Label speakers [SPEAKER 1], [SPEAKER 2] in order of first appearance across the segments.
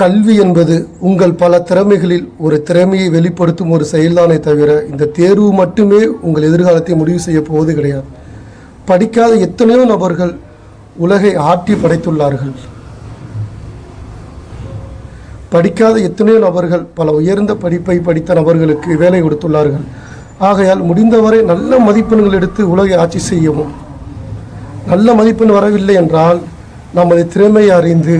[SPEAKER 1] கல்வி என்பது உங்கள் பல திறமைகளில் ஒரு திறமையை வெளிப்படுத்தும் ஒரு செயல்தானே தவிர இந்த தேர்வு மட்டுமே உங்கள் எதிர்காலத்தை முடிவு செய்ய போவது கிடையாது. படிக்காத எத்தனையோ நபர்கள் உலகை ஆட்டி படைத்துள்ளார்கள். படிக்காத எத்தனையோ நபர்கள் பல உயர்ந்த படிப்பை படித்த நபர்களுக்கு வேலை கொடுத்துள்ளார்கள். ஆகையால் முடிந்தவரை நல்ல மதிப்பெண்கள் எடுத்து உலகை ஆட்சி செய்யவும். நல்ல மதிப்பெண் வரவில்லை என்றால் நமது திறமையை அறிந்து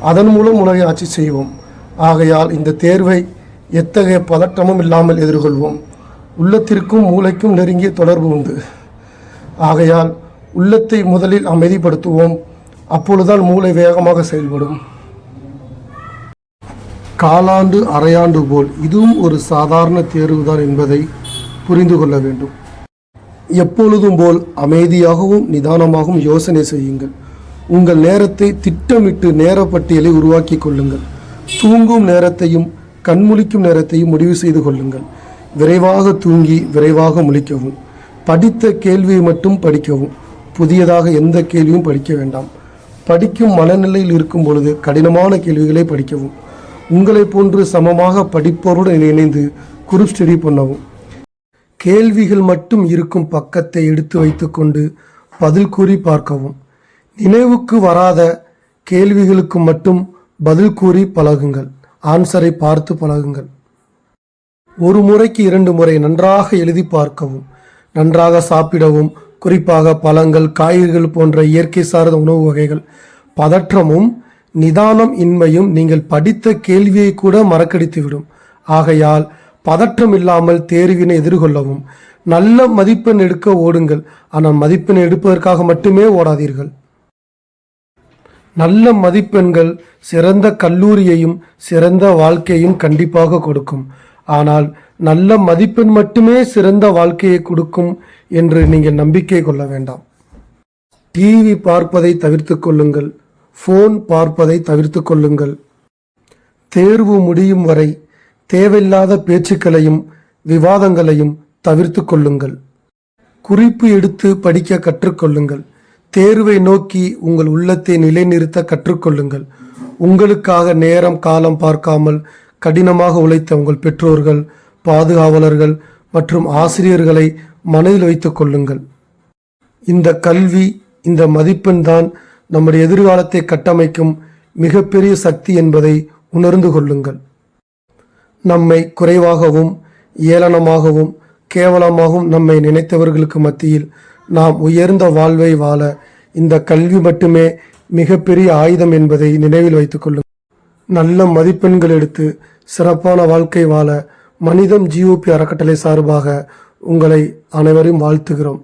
[SPEAKER 1] அதன் மூலம் உலகை ஆட்சி செய்வோம். ஆகையால் இந்த தேர்வை எத்தகைய பதட்டமும் இல்லாமல் எதிர்கொள்வோம். உள்ளத்திற்கும் மூளைக்கும் நெருங்கிய தொடர்பு உண்டு. ஆகையால் உள்ளத்தை முதலில் அமைதிப்படுத்துவோம். அப்பொழுதுதான் மூளை வேகமாக செயல்படும். காலாண்டு அரையாண்டு போல் இதுவும் ஒரு சாதாரண தேர்வுதான் என்பதை புரிந்து கொள்ள வேண்டும். எப்பொழுதும் போல் அமைதியாகவும் நிதானமாகவும் யோசனை செய்யுங்கள். உங்கள் நேரத்தை திட்டமிட்டு நேர பட்டியலை உருவாக்கி கொள்ளுங்கள். தூங்கும் நேரத்தையும் கண்முழிக்கும் நேரத்தையும் முடிவு செய்து கொள்ளுங்கள். விரைவாக தூங்கி விரைவாக முழிக்கவும். படித்த கேள்வியை மட்டும் படிக்கவும். புதியதாக எந்த கேள்வியும் படிக்க வேண்டாம். படிக்கும் மனநிலையில் இருக்கும் பொழுது கடினமான கேள்விகளை படிக்கவும். உங்களை போன்று சமமாக படிப்பவருடன் இணைந்து குரூப் ஸ்டடி பண்ணவும். கேள்விகள் மட்டும் இருக்கும் பக்கத்தை எடுத்து வைத்துக்கொண்டு பதில் கூறி பார்க்கவும். நினைவுக்கு வராத கேள்விகளுக்கு மட்டும் பதில் கூறி பழகுங்கள். ஆன்சரை பார்த்து பழகுங்கள். ஒரு முறைக்கு இரண்டு முறை நன்றாக எழுதி பார்க்கவும் நன்றாக சாப்பிடவும் குறிப்பாக பழங்கள் காய்கறிகள் போன்ற இயற்கை சார்ந்த உணவு வகைகள் பதற்றமும் நிதானம் இன்மையும் நீங்கள் படித்த கேள்வியை கூட மறக்கடித்துவிடும். ஆகையால் பதற்றம் இல்லாமல் தேர்வினை எதிர்கொள்ளவும் நல்ல மதிப்பெண் எடுக்க ஓடுங்கள். ஆனால் மதிப்பெண் எடுப்பதற்காக மட்டுமே ஓடாதீர்கள். நல்ல மதிப்பெண்கள் சிறந்த கல்லூரியையும் சிறந்த வாழ்க்கையும் கண்டிப்பாக கொடுக்கும். ஆனால் நல்ல மதிப்பெண் மட்டுமே சிறந்த வாழ்க்கையை கொடுக்கும் என்று நீங்கள் நம்பிக்கை கொள்ள வேண்டாம். டிவி பார்ப்பதை தவிர்த்து கொள்ளுங்கள். ஃபோன் பார்ப்பதை தவிர்த்து கொள்ளுங்கள். தேர்வு முடியும் வரை தேவையில்லாத பேச்சுக்களையும் விவாதங்களையும் தவிர்த்து கொள்ளுங்கள். குறிப்பு எடுத்து படிக்க கற்றுக்கொள்ளுங்கள் தேர்வை நோக்கி உங்கள் உள்ளத்தை நிலைநிறுத்த கற்றுக்கொள்ளுங்கள். உங்களுக்காக நேரம் காலம் பார்க்காமல் கடினமாக உழைத்த உங்கள் பெற்றோர்கள் பாதுகாவலர்கள் மற்றும் ஆசிரியர்களை மனதில் வைத்துக் கொள்ளுங்கள். இந்த கல்வி இந்த மதிப்பெண் தான் நம்முடைய எதிர்காலத்தை கட்டமைக்கும் மிகப்பெரிய சக்தி என்பதை உணர்ந்து கொள்ளுங்கள். நம்மை குறைவாகவும் ஏளனமாகவும் கேவலமாகவும் நம்மை நினைத்தவர்களுக்கு மத்தியில் நாம் உயர்ந்த வாழ்வை வாழ இந்த கல்வி மட்டுமே மிகப்பெரிய ஆயுதம் என்பதை நினைவில் வைத்துக் நல்ல மதிப்பெண்கள் எடுத்து சிறப்பான வாழ்க்கை வாழ மனிதம் ஜிஓபி அறக்கட்டளை சார்பாக உங்களை அனைவரையும் வாழ்த்துகிறோம்.